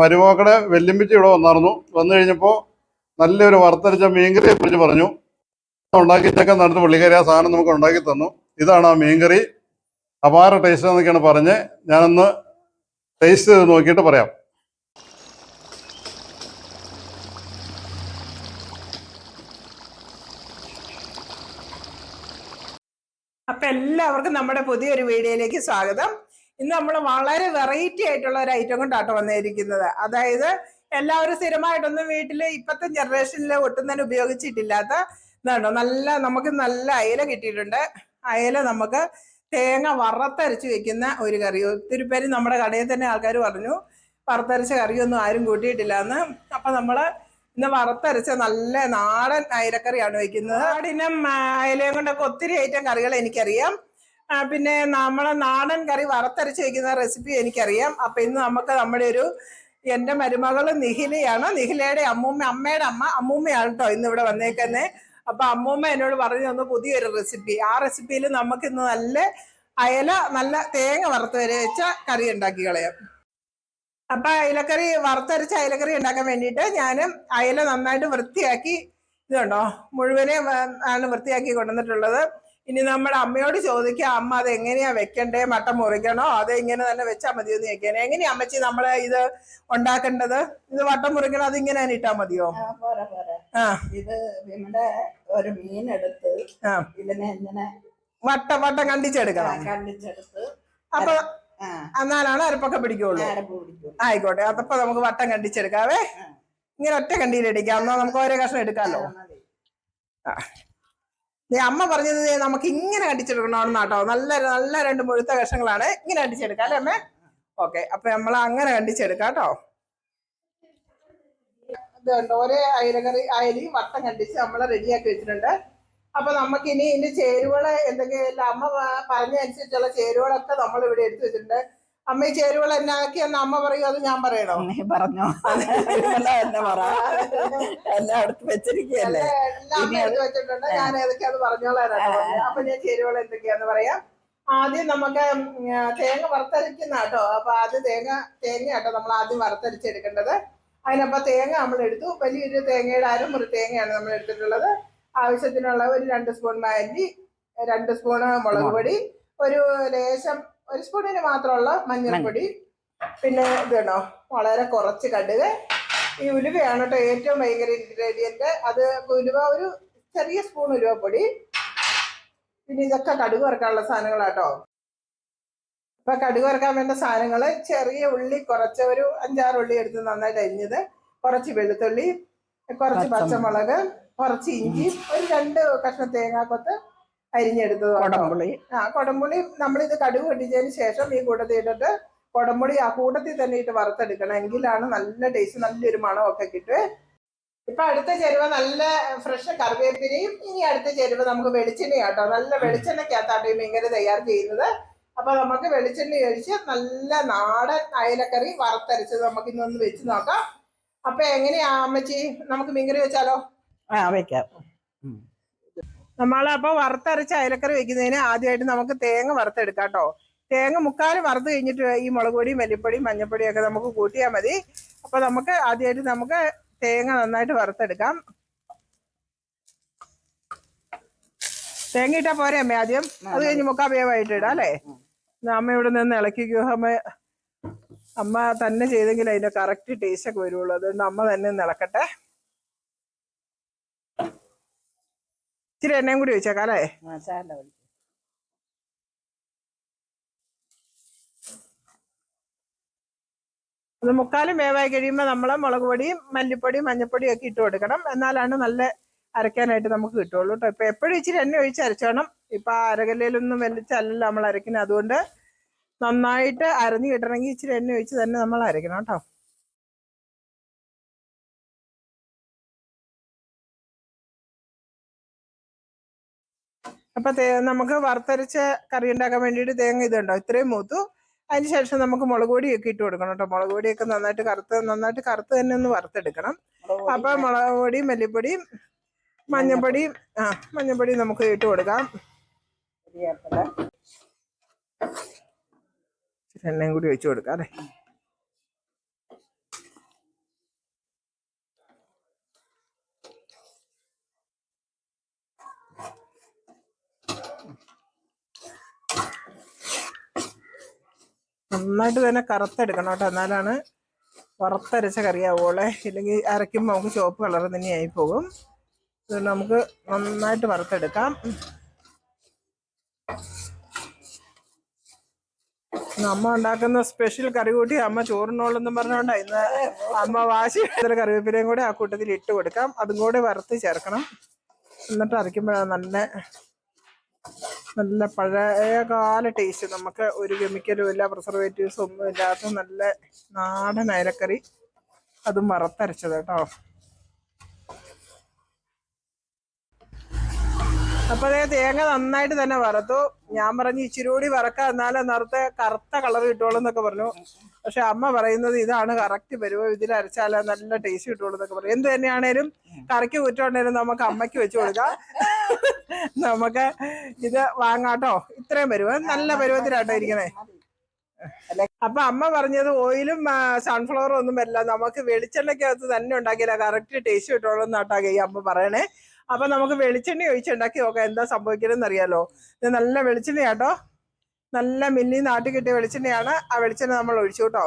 മരുമക്കളെ വെല്ലുമ്പിച്ച് ഇവിടെ വന്നായിരുന്നു വന്നു കഴിഞ്ഞപ്പോൾ നല്ലൊരു വറുത്തരച്ച മീൻകറിയെ കുറിച്ച് പറഞ്ഞു. ഉണ്ടാക്കിച്ചൊക്കെ നടത്തി പുള്ളിക്കാരി ആ സാധനം നമുക്ക് ഉണ്ടാക്കി തന്നു. ഇതാണ് ആ മീൻകറി. അപാര ടേസ്റ്റ് എന്നൊക്കെയാണ് പറഞ്ഞ് ഞാനൊന്ന് ടേസ്റ്റ് ചെയ്ത് നോക്കിയിട്ട് പറയാം. അപ്പൊ എല്ലാവർക്കും നമ്മുടെ പുതിയൊരു വീഡിയോയിലേക്ക് സ്വാഗതം. ഇന്ന് നമ്മൾ വളരെ വെറൈറ്റി ആയിട്ടുള്ള ഒരു ഐറ്റം കൊണ്ടാട്ടോ വന്നിരിക്കുന്നത്. അതായത് എല്ലാവരും സ്ഥിരമായിട്ടൊന്നും വീട്ടിൽ ഇപ്പത്തെ ജനറേഷനിൽ ഒട്ടും തന്നെ ഉപയോഗിച്ചിട്ടില്ലാത്ത ഇതാണോ? നല്ല നമുക്ക് നല്ല അയല കിട്ടിയിട്ടുണ്ട്. അയല നമുക്ക് തേങ്ങ വറുത്തരച്ച് വെക്കുന്ന ഒരു കറി. ഒത്തിരി പേര് നമ്മുടെ കടയിൽ തന്നെ ആൾക്കാർ പറഞ്ഞു വറുത്തരച്ച കറിയൊന്നും ആരും കൂട്ടിയിട്ടില്ല എന്ന് അപ്പൊ നമ്മൾ ഇന്ന് വറുത്തരച്ച നല്ല നാടൻ അയലക്കറിയാണ് വെക്കുന്നത്. നാടിനും അയലയും കൊണ്ടൊക്കെ ഒത്തിരി ഐറ്റം കറികൾ എനിക്കറിയാം. പിന്നെ നമ്മളെ നാടൻ കറി വറുത്തരച്ച് വെക്കുന്ന റെസിപ്പി എനിക്കറിയാം. അപ്പൊ ഇന്ന് നമുക്ക് നമ്മുടെ ഒരു എന്റെ മരുമകൾ നിഹിലയാണ്. നിഹിലയുടെ അമ്മൂമ്മ അമ്മയുടെ അമ്മ അമ്മൂമ്മയാണ് കേട്ടോ ഇന്ന് ഇവിടെ വന്നേക്കുന്നത് അപ്പൊ അമ്മൂമ്മ എന്നോട് പറഞ്ഞു തന്നു പുതിയൊരു റെസിപ്പി. ആ റെസിപ്പിയിൽ നമുക്ക് ഇന്ന് നല്ല അയല നല്ല തേങ്ങ വറുത്ത് വരെ വെച്ച കറി ഉണ്ടാക്കി കളയാം. അപ്പൊ അയലക്കറി വറുത്തരച്ച അയലക്കറി ഉണ്ടാക്കാൻ വേണ്ടിയിട്ട് ഞാൻ അയല നന്നായിട്ട് വൃത്തിയാക്കി ഇതുണ്ടോ മുഴുവനെ ആണ് വൃത്തിയാക്കി കൊണ്ടുവന്നിട്ടുള്ളത്. ഇനി നമ്മുടെ അമ്മയോട് ചോദിക്കുക അമ്മ അത് എങ്ങനെയാ വെക്കണ്ടേ? മട്ടം മുറിക്കണോ? അത് ഇങ്ങനെ തന്നെ വെച്ചാൽ മതിയോ എന്ന് ചോദിക്കാൻ എങ്ങനെയാ അമ്മച്ചി നമ്മളെ ഇത് ഉണ്ടാക്കേണ്ടത്? ഇത് വട്ടം മുറിക്കണം? അത് ഇങ്ങനെ തന്നെ ഇട്ടാ മതിയോ? ആ, പോരാ പോരാ. ആ. ഇത് നമ്മുടെ ഒരു മീനെടുത്ത് ആ. ഇതിനെ ഇങ്ങനെ വട്ടം വട്ടം കണ്ടിച്ചെടുക്കണം. കണ്ടിച്ചെടുത്ത് അപ്പൊ എന്നാലാണ് അരപ്പൊക്കെ പിടിക്കുള്ളൂ. അരപ്പ് പിടിക്കും ആയിക്കോട്ടെ. അതപ്പോ നമുക്ക് വട്ടം കണ്ടിച്ചെടുക്കാവേ. ഇങ്ങനെ ഒറ്റ കണ്ടിയിലടിക്കാം എന്നാ നമുക്ക് ഓരോ കഷ്ണം എടുക്കാമല്ലോ ആ, അമ്മ പറഞ്ഞത് നമുക്ക് ഇങ്ങനെ കണ്ടിച്ചെടുക്കണമെന്ന് കേട്ടോ നല്ല നല്ല രണ്ട് മുഴുത്ത കഷ്ണങ്ങളാണ് ഇങ്ങനെ കണ്ടിച്ചെടുക്കാം അല്ലേ അമ്മേ? ഓക്കെ അപ്പൊ നമ്മൾ അങ്ങനെ കണ്ടിച്ചെടുക്കാം കേട്ടോ ഇതുണ്ട് ഒരേ അയലകറി അയലി വട്ടം കണ്ടിച്ച് നമ്മൾ റെഡിയാക്കി വെച്ചിട്ടുണ്ട്. അപ്പൊ നമുക്ക് ഇനി ചേരുവകൾ എന്തെങ്കിലും അമ്മ പറഞ്ഞ അനുസരിച്ചുള്ള ചേരുവകളൊക്കെ നമ്മൾ ഇവിടെ എടുത്തു വെച്ചിട്ടുണ്ട്. അമ്മ ഈ ചേരുവകൾ എന്നാക്കി എന്ന് അമ്മ പറയൂ അത് ഞാൻ പറയണോ? നീ പറഞ്ഞോ. എന്നെ പറ. എല്ലാം അടുത്ത് വെച്ചിരിക്കുകയല്ലേ? എല്ലാം വെച്ചിട്ടുണ്ട്. ഞാൻ ഏതൊക്കെയാന്ന് പറഞ്ഞോളാനാണ് അപ്പൊ ഞാൻ ചേരുവകൾ എന്തൊക്കെയാന്ന് പറയാം. ആദ്യം നമുക്ക് തേങ്ങ വറുത്തരയ്ക്കുന്ന കേട്ടോ. അപ്പൊ ആദ്യം തേങ്ങ തേങ്ങ കേട്ടോ നമ്മൾ ആദ്യം വറുത്തരച്ചെടുക്കേണ്ടത്. അതിനപ്പോ തേങ്ങ നമ്മൾ എടുത്തു. വലിയൊരു തേങ്ങയുടെ അരമുറി തേങ്ങയാണ് നമ്മൾ എടുത്തിട്ടുള്ളത്. ആവശ്യത്തിനുള്ള ഒരു രണ്ട് സ്പൂൺ മാരി രണ്ട് സ്പൂൺ മുളക് പൊടി ഒരു ലേശം ഒരു സ്പൂണിന് മാത്രമുള്ള മഞ്ഞൾപ്പൊടി. പിന്നെ ഇത് വേണോ വളരെ കുറച്ച് കടുക്. ഈ ഉലുവയാണ് കേട്ടോ ഏറ്റവും ഭയങ്കര ഇൻഗ്രീഡിയന്റ് അത് ഉലുവ ഒരു ചെറിയ സ്പൂൺ ഉലുവപ്പൊടി. പിന്നെ ഇതൊക്കെ കടുക് വറുക്കാനുള്ള സാധനങ്ങളാട്ടോ അപ്പൊ കടുക് വറുക്കാൻ വേണ്ട സാധനങ്ങൾ ചെറിയ ഉള്ളി കുറച്ച് ഒരു അഞ്ചാറ് ഉള്ളി എടുത്ത് നന്നായിട്ട് അരിഞ്ഞത്. കുറച്ച് വെളുത്തുള്ളി കുറച്ച് പച്ചമുളക്. കുറച്ച് ഇഞ്ചി ഒരു രണ്ട് കഷ്ണം തേങ്ങാക്കൊത്ത് അരിഞ്ഞെടുത്തത്. കൊടംപുളി. ആ കൊടംപുളി നമ്മളിത് കടുവ് പൊട്ടിച്ചതിന് ശേഷം ഈ കൂട്ടത്തിൽ ഇട്ടിട്ട് കൊടംപുളി ആ കൂട്ടത്തിൽ തന്നെ ഇട്ട് വറുത്തെടുക്കണം. എങ്കിലാണ് നല്ല ടേസ്റ്റ് നല്ലൊരു മണമൊക്കെ കിട്ടുവേ. ഇപ്പൊ അടുത്ത ചേരുവ നല്ല ഫ്രഷ് കറിവേപ്പിലയും ഇനി അടുത്ത ചേരുവ നമുക്ക് വെളിച്ചെണ്ണ കേട്ടോ നല്ല വെളിച്ചെണ്ണക്കകത്താട്ടോ ഈ മീൻകറി തയ്യാർ ചെയ്യുന്നത്. അപ്പൊ നമുക്ക് വെളിച്ചെണ്ണ ഒഴിച്ച് നല്ല നാടൻ അയലക്കറി വറുത്തരച്ചത് നമുക്ക് ഇന്നൊന്ന് വെച്ച് നോക്കാം. അപ്പൊ എങ്ങനെയാ അമ്മച്ചി? നമുക്ക് മീൻകറി വെച്ചാലോ? ആ വെക്കാം. നമ്മളപ്പോ വറുത്തരച്ച അയലക്കറി വെക്കുന്നതിന് ആദ്യമായിട്ട് നമുക്ക് തേങ്ങ വറുത്തെടുക്കാം കേട്ടോ തേങ്ങ മുക്കാൽ വറുത്ത് കഴിഞ്ഞിട്ട് ഈ മുളക് പൊടിയും മല്ലിപ്പൊടിയും മഞ്ഞപ്പൊടിയും ഒക്കെ നമുക്ക് കൂട്ടിയാൽ മതി. അപ്പൊ നമുക്ക് ആദ്യമായിട്ട് നമുക്ക് തേങ്ങ നന്നായിട്ട് വറുത്തെടുക്കാം. തേങ്ങ ഇട്ടാ പോരെ അമ്മ ആദ്യം? അത് കഴിഞ്ഞ് മുക്കാ വേവായിട്ട് ഇടാം അല്ലേ? അമ്മ ഇവിടെ നിന്ന് ഇളക്കിക്കോ അമ്മ അമ്മ തന്നെ ചെയ്തെങ്കിൽ അതിന്റെ കറക്റ്റ് ടേസ്റ്റ് ഒക്കെ വരുള്ളൂ. അതുകൊണ്ട് അമ്മ തന്നെ ഇളക്കട്ടെ. ഇച്ചിരി എണ്ണയും കൂടി വെച്ചേക്കാം അല്ലേ അത് മുക്കാലും വേവായി കഴിയുമ്പോൾ നമ്മൾ മുളക് പൊടിയും മല്ലിപ്പൊടിയും മഞ്ഞപ്പൊടിയും ഒക്കെ ഇട്ട് കൊടുക്കണം. എന്നാലാണ് നല്ല അരയ്ക്കാനായിട്ട് നമുക്ക് കിട്ടുള്ളൂ കേട്ടോ ഇപ്പം എപ്പോഴും ഇച്ചിരി എണ്ണ ഒഴിച്ച് അരച്ചോണം. ഇപ്പം ആ അരകല്ലയിലൊന്നും വലിച്ചല്ലല്ലോ നമ്മൾ അരയ്ക്കുന്നത്. അതുകൊണ്ട് നന്നായിട്ട് അരഞ്ഞു കിട്ടണമെങ്കിൽ ഇച്ചിരി എണ്ണ ഒഴിച്ച് തന്നെ നമ്മൾ അരയ്ക്കണം കേട്ടോ അപ്പൊ നമുക്ക് വറുത്തരച്ച കറി ഉണ്ടാക്കാൻ വേണ്ടിയിട്ട് തേങ്ങ ഇതുണ്ടോ? ഇത്രയും മൂത്തു. അതിനുശേഷം നമുക്ക് മുളക് പൊടിയൊക്കെ ഇട്ട് കൊടുക്കണം കേട്ടോ. മുളക് പൊടിയൊക്കെ നന്നായിട്ട് കറുത്ത് നന്നായിട്ട് കറുത്ത് തന്നെ ഒന്ന് വറുത്തെടുക്കണം. അപ്പൊ മുളക് പൊടിയും മല്ലിപ്പൊടിയും മഞ്ഞപ്പൊടിയും ആ മഞ്ഞപ്പൊടിയും നമുക്ക് ഇട്ട് കൊടുക്കാം. എണ്ണയും കൂടി ഒഴിച്ചു കൊടുക്കാം അല്ലേ? നന്നായിട്ട് തന്നെ കറുത്തെടുക്കണം കേട്ടോ. എന്നാലാണ് വറുത്തരച്ച കറിയാവുള്ളേ ഇല്ലെങ്കിൽ അരയ്ക്കുമ്പോൾ നമുക്ക് ചുവപ്പ് കളർ തന്നെയായി പോകും. അതുകൊണ്ട് നമുക്ക് നന്നായിട്ട് വറുത്തെടുക്കാം. അമ്മ ഉണ്ടാക്കുന്ന സ്പെഷ്യൽ കറി കൂട്ടി അമ്മ ചോറിനോളെന്നും പറഞ്ഞോണ്ടാ ഇന്ന് അമ്മ വാശി എടുത്ത കറിവേപ്പിലയും കൂടെ ആ കൂട്ടത്തിൽ ഇട്ട് കൊടുക്കാം. അതും കൂടെ വറുത്ത് ചേർക്കണം. എന്നിട്ട് അരയ്ക്കുമ്പോഴാണ് നല്ല നല്ല പഴയ കാല ടേസ്റ്റ് നമുക്ക് ഒരു കെമിക്കലും ഇല്ല പ്രിസർവേറ്റീവ്സും ഒന്നും ഇല്ലാത്ത നല്ല നാടൻ അയലക്കറി. അതും വറുത്തരച്ചത് കേട്ടോ. അപ്പൊ അതേ തേങ്ങ നന്നായിട്ട് തന്നെ വറുത്തു. ഞാൻ പറഞ്ഞു ഇച്ചിരി കൂടി വറക്കുക എന്നാലും നേരത്തെ കറുത്ത കളർ കിട്ടുള്ളൂ എന്നൊക്കെ പറഞ്ഞു. പക്ഷെ അമ്മ പറയുന്നത് ഇതാണ് കറക്റ്റ് പരുവം ഇതിൽ അരച്ചാൽ നല്ല ടേസ്റ്റ് കിട്ടുള്ളൂ എന്നൊക്കെ പറഞ്ഞു. എന്ത് തന്നെയാണേലും കറിക്ക് കുറ്റമുണ്ടെങ്കിലും നമുക്ക് അമ്മയ്ക്ക് വെച്ചു കൊടുക്കാം. നമുക്ക് ഇത് വാങ്ങാട്ടോ. ഇത്രയും പരുവം നല്ല പരുവത്തിലാട്ടോ ഇരിക്കണേ അപ്പൊ അമ്മ പറഞ്ഞത് ഓയിലും സൺഫ്ലവറും ഒന്നും വരില്ല. നമുക്ക് വെളിച്ചെണ്ണയ്ക്കകത്ത് തന്നെ ഉണ്ടാക്കിയില്ല കറക്റ്റ് ടേസ്റ്റ് കിട്ടുള്ളൂ എന്നാട്ടാ ഈ അമ്മ പറയണേ. അപ്പൊ നമുക്ക് വെളിച്ചെണ്ണ ഒഴിച്ചുണ്ടാക്കി നോക്കാം. എന്താ സംഭവിക്കണമെന്ന് അറിയാലോ ഇത് നല്ല വെളിച്ചെണ്ണയാട്ടോ. നല്ല മില്ലി നാട്ടി കിട്ടിയ വെളിച്ചെണ്ണയാണ്. ആ വെളിച്ചെണ്ണ നമ്മൾ ഒഴിച്ചു കേട്ടോ.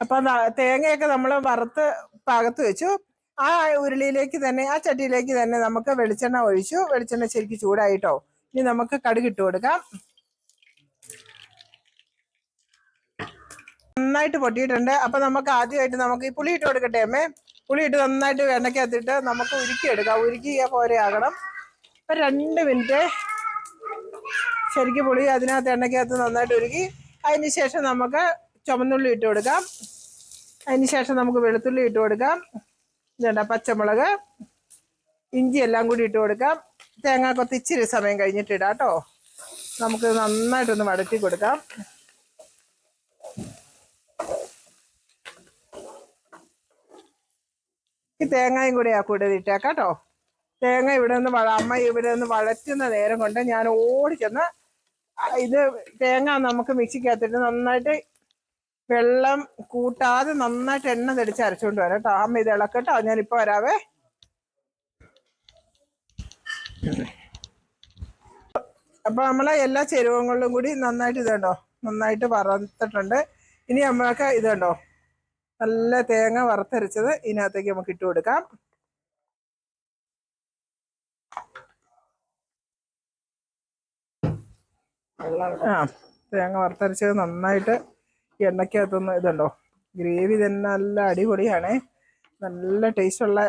അപ്പൊ തേങ്ങയൊക്കെ നമ്മൾ വറുത്ത് പാകത്ത് വെച്ചു. ആ ഉരുളിയിലേക്ക് തന്നെ ആ ചട്ടിയിലേക്ക് തന്നെ നമുക്ക് വെളിച്ചെണ്ണ ഒഴിച്ചു. വെളിച്ചെണ്ണ ശരിക്കും ചൂടായിട്ടോ. ഇനി നമുക്ക് കടുക് ഇട്ട് കൊടുക്കാം. നന്നായിട്ട് പൊട്ടിയിട്ടുണ്ട്. അപ്പൊ നമുക്ക് ആദ്യമായിട്ട് നമുക്ക് ഈ പുളി ഇട്ട് കൊടുക്കട്ടെ അമ്മേ. പുളി ഇട്ട് നന്നായിട്ട് വെണ്ണക്കകത്തിട്ട് നമുക്ക് ഉരുക്കിയെടുക്കാം ഉരുക്കിയ പോലെ ആകണം. അപ്പൊ രണ്ട് മിനിറ്റ്. ശരിക്കും പുളി അതിനകത്ത് എണ്ണയ്ക്കകത്ത് നന്നായിട്ട് ഉരുക്കി. അതിന് ശേഷം നമുക്ക് ചുമന്നുള്ളി ഇട്ട് കൊടുക്കാം. അതിന് ശേഷം നമുക്ക് വെളുത്തുള്ളി ഇട്ട് കൊടുക്കാം. ഇതുണ്ട. പച്ചമുളക് ഇഞ്ചി എല്ലാം കൂടി ഇട്ട് കൊടുക്കാം. തേങ്ങ കൊത്തി ഇച്ചിരി സമയം കഴിഞ്ഞിട്ട് ഇടാം കേട്ടോ. നമുക്ക് നന്നായിട്ടൊന്ന് വടക്കി കൊടുക്കാം. ഈ തേങ്ങയും കൂടെ ആ കൂടെ ഇട്ടേക്കാം കേട്ടോ. തേങ്ങ ഇവിടെ നിന്ന് വള അമ്മ ഇവിടെ നിന്ന് വളറ്റുന്ന നേരം കൊണ്ട് ഞാൻ ഓടി ചെന്ന് ഇത് തേങ്ങ നമുക്ക് മിക്സിക്കകത്തിട്ട് നന്നായിട്ട് വെള്ളം കൂട്ടാതെ നന്നായിട്ട് എണ്ണ തെളിച്ച് അരച്ചുകൊണ്ട് വരാം കേട്ടോ. അമ്മ ഇത് ഇളക്കട്ടോ. ഞാനിപ്പോ വരാവേ. അപ്പൊ നമ്മളെ എല്ലാ ചേരുവകളിലും കൂടി നന്നായിട്ട് ഇതുണ്ടോ നന്നായിട്ട് വറുത്തിട്ടുണ്ട്. ഇനി നമ്മൾക്ക് ഇതുണ്ടോ നല്ല തേങ്ങ വറുത്തരച്ചത് ഇതിനകത്തേക്ക് നമുക്ക് ഇട്ട് കൊടുക്കാം. ആ തേങ്ങ വറുത്തരച്ചത് നന്നായിട്ട് എണ്ണയ്ക്കകത്തൊന്ന് ഇതുണ്ടോ? ഗ്രേവി തന്നെ നല്ല അടിപൊളിയാണ്. നല്ല ടേസ്റ്റുള്ള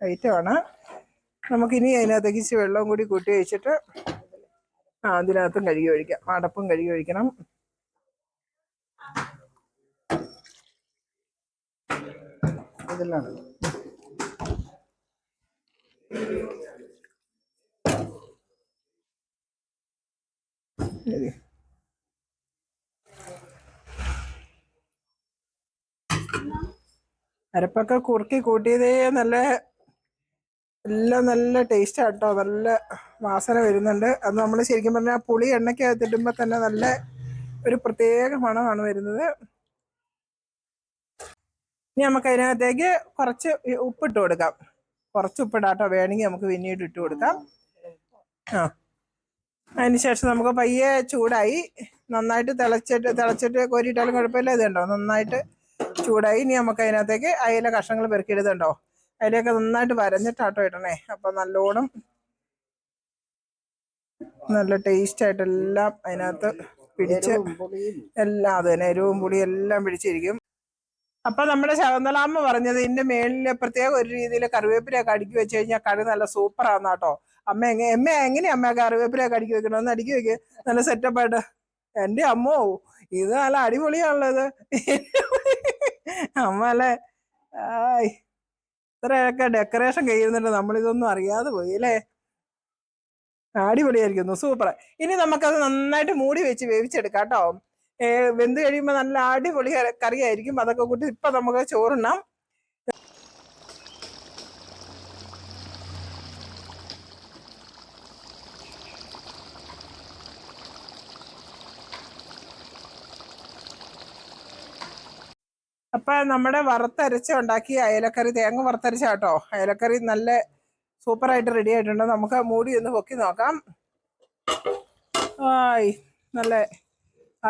ഐറ്റമാണ് നമുക്കിനി അതിനകത്തേക്ക് ഇച്ചിരി വെള്ളവും കൂടി കൂട്ടി വെച്ചിട്ട് ആ അതിനകത്തും കഴുകി ഒഴിക്കാം. അടപ്പും കഴുകി ഒഴിക്കണം. ഇതിലാണ് അരപ്പൊക്കെ കുറുക്കി കൂട്ടിയതേ നല്ല എല്ലാം നല്ല ടേസ്റ്റ് ആട്ടോ. നല്ല വാസന വരുന്നുണ്ട്. അത് നമ്മൾ ശരിക്കും പറഞ്ഞാൽ പുളി എണ്ണയ്ക്കകത്ത് ഇടുമ്പോൾ തന്നെ നല്ല ഒരു പ്രത്യേക മണമാണ് വരുന്നത്. ഇനി നമുക്ക് അതിനകത്തേക്ക് കുറച്ച് ഉപ്പിട്ട് കൊടുക്കാം. കുറച്ച് ഉപ്പിടാട്ടോ. വേണമെങ്കിൽ നമുക്ക് പിന്നീട് ഇട്ട് കൊടുക്കാം. ആ. അതിന് ശേഷം നമുക്ക് പയ്യെ ചൂടായി. നന്നായിട്ട് തിളച്ചിട്ട് തിളച്ചിട്ട് കോരിയിട്ടാലും കുഴപ്പമില്ല. ഇത് കണ്ടോ? നന്നായിട്ട് ചൂടായി. ഇനി നമുക്ക് അതിനകത്തേക്ക് അയില കഷ്ണങ്ങൾ പെറുക്കിയിടുന്നുണ്ടോ അതിലേക്ക് നന്നായിട്ട് വരഞ്ഞിട്ടാട്ടോ ഇടണേ. അപ്പൊ നല്ലോണം നല്ല ടേസ്റ്റ് ആയിട്ട് എല്ലാം അതിനകത്ത് പിടിച്ച് എല്ലാം അത് തന്നെ എരിവും പുളിയും എല്ലാം പിടിച്ചിരിക്കും. അപ്പൊ നമ്മുടെ ശകുന്തളാമ്മ പറഞ്ഞത് ഇതിന്റെ മേളിൽ പ്രത്യേക ഒരു രീതിയിൽ കറിവേപ്പിലയൊക്കെ അടുക്കി വെച്ച് കഴിഞ്ഞാൽ കറി നല്ല സൂപ്പർ ആണെന്ന് കേട്ടോ അമ്മ എങ്ങനെ അമ്മ എങ്ങനെയാ അമ്മ കറിവേപ്പിലയൊക്കെ അടുക്കി വെക്കണം? ഒന്ന് അടുക്കി വെക്കുക നല്ല സെറ്റപ്പായിട്ട് എന്റെ അമ്മോ ഇത് നല്ല അടിപൊളിയാണല്ലോ ഇത്. അമ്മ അല്ലേ ആയ് ഇത്രയൊക്കെ ഡെക്കറേഷൻ കഴിയുന്നുണ്ട്. നമ്മളിതൊന്നും അറിയാതെ പോയി അല്ലേ? അടിപൊളിയായിരിക്കുന്നു. സൂപ്പർ ഇനി നമുക്കത് നന്നായിട്ട് മൂടി വെച്ച് വേവിച്ചെടുക്കാം കേട്ടോ. വെന്ത് കഴിയുമ്പോൾ നല്ല അടിപൊളി കറിയായിരിക്കും. അതൊക്കെ കൂട്ടി ഇപ്പൊ നമുക്ക് ചോറുണ്ണാം അപ്പൊ നമ്മുടെ വറുത്തരച്ച് ഉണ്ടാക്കിയ അയലക്കറി തേങ്ങ വറുത്തരച്ച കേട്ടോ. അയലക്കറി നല്ല സൂപ്പറായിട്ട് റെഡി ആയിട്ടുണ്ട്. നമുക്ക് മൂടി ഒന്ന് പൊക്കി നോക്കാം. ആയി നല്ല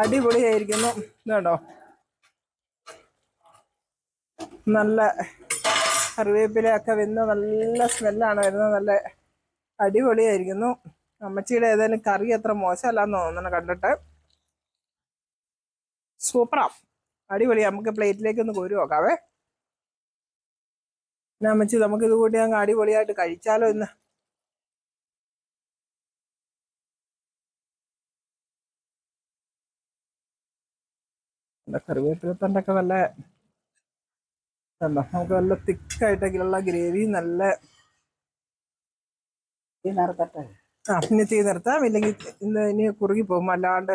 അടിപൊളിയായിരിക്കുന്നു. ഇതുണ്ടോ നല്ല കറിവേപ്പിലയൊക്കെ വെന്ന് നല്ല സ്മെല്ലാണ് വരുന്നത്. നല്ല അടിപൊളിയായിരിക്കുന്നു. അമ്മച്ചിയുടെ ഏതായാലും കറി അത്ര മോശമല്ലാന്ന് തോന്നുന്നു കണ്ടിട്ട്. സൂപ്പറാ. അടിപൊളി. നമുക്ക് പ്ലേറ്റിലേക്ക് ഒന്ന് കോരി നോക്കാവേ എന്നാ അമ്മച്ചി നമുക്ക് ഇത് കൂട്ടി അങ്ങ് അടിപൊളിയായിട്ട് കഴിച്ചാലോ ഇന്ന്? കറിവേപ്പിലത്തണ്ടൊക്കെ നല്ല കണ്ടോ നമുക്ക് നല്ല തിക്കായിട്ടൊക്കെയുള്ള ഗ്രേവി നല്ല നേരത്തെ ആ പിന്നെ തീ നിർത്താം. ഇല്ലെങ്കിൽ ഇന്ന് ഇനി കുറുകി പോകും. അല്ലാണ്ട്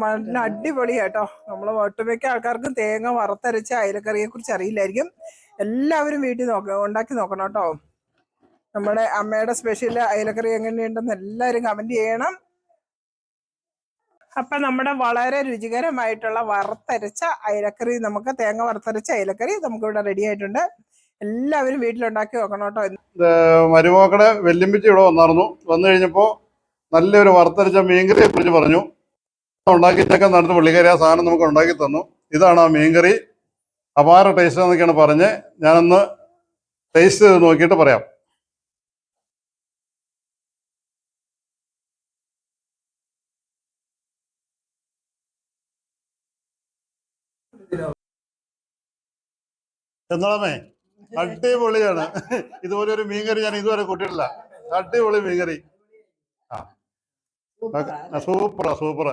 നല്ല അടിപൊളിയാട്ടോ നമ്മൾ ഒട്ടുമിക്ക ആൾക്കാർക്കും തേങ്ങ വറുത്തരച്ച അയലക്കറിയെ കുറിച്ച് അറിയില്ലായിരിക്കും. എല്ലാവരും വീട്ടിൽ നോക്ക ഉണ്ടാക്കി നോക്കണം കേട്ടോ. നമ്മുടെ അമ്മയുടെ സ്പെഷ്യൽ അയലക്കറി എങ്ങനെയുണ്ടെന്ന് എല്ലാവരും കമന്റ് ചെയ്യണം. അപ്പൊ നമ്മുടെ വളരെ രുചികരമായിട്ടുള്ള വറുത്തരച്ച അയലക്കറി നമുക്ക് തേങ്ങ വറുത്തരച്ച അയലക്കറി നമുക്ക് ഇവിടെ റെഡി ആയിട്ടുണ്ട്. എല്ലാവരും വീട്ടിലുണ്ടാക്കി നോക്കണം കേട്ടോ. മരുമോക്കടെ വെല്ലുമ്പിച്ച് ഇവിടെ വന്നായിരുന്നു. വന്നു കഴിഞ്ഞപ്പോൾ നല്ലൊരു വറുത്തരച്ച മീൻകറിയെ കുറിച്ച് പറഞ്ഞു. ഉണ്ടാക്കിയിട്ടൊക്കെ നടന്ന് പുള്ളിക്കാരി ആ സാധനം നമുക്ക് ഉണ്ടാക്കി തന്നു. ഇതാണ് ആ മീൻകറി. അപാര ടേസ്റ്റ് എന്നൊക്കെയാണ് പറഞ്ഞ് ഞാനൊന്ന് ടേസ്റ്റ് ചെയ്ത് നോക്കിയിട്ട് പറയാം. എന്നാളമേ അടിപൊളിയാണ്. ഇതുപോലെ ഒരു മീൻകറി ഞാൻ ഇതുവരെ കൂട്ടിയിട്ടില്ല. അടിപൊളി മീൻകറി. ആ. സൂപ്പറാ. സൂപ്പർ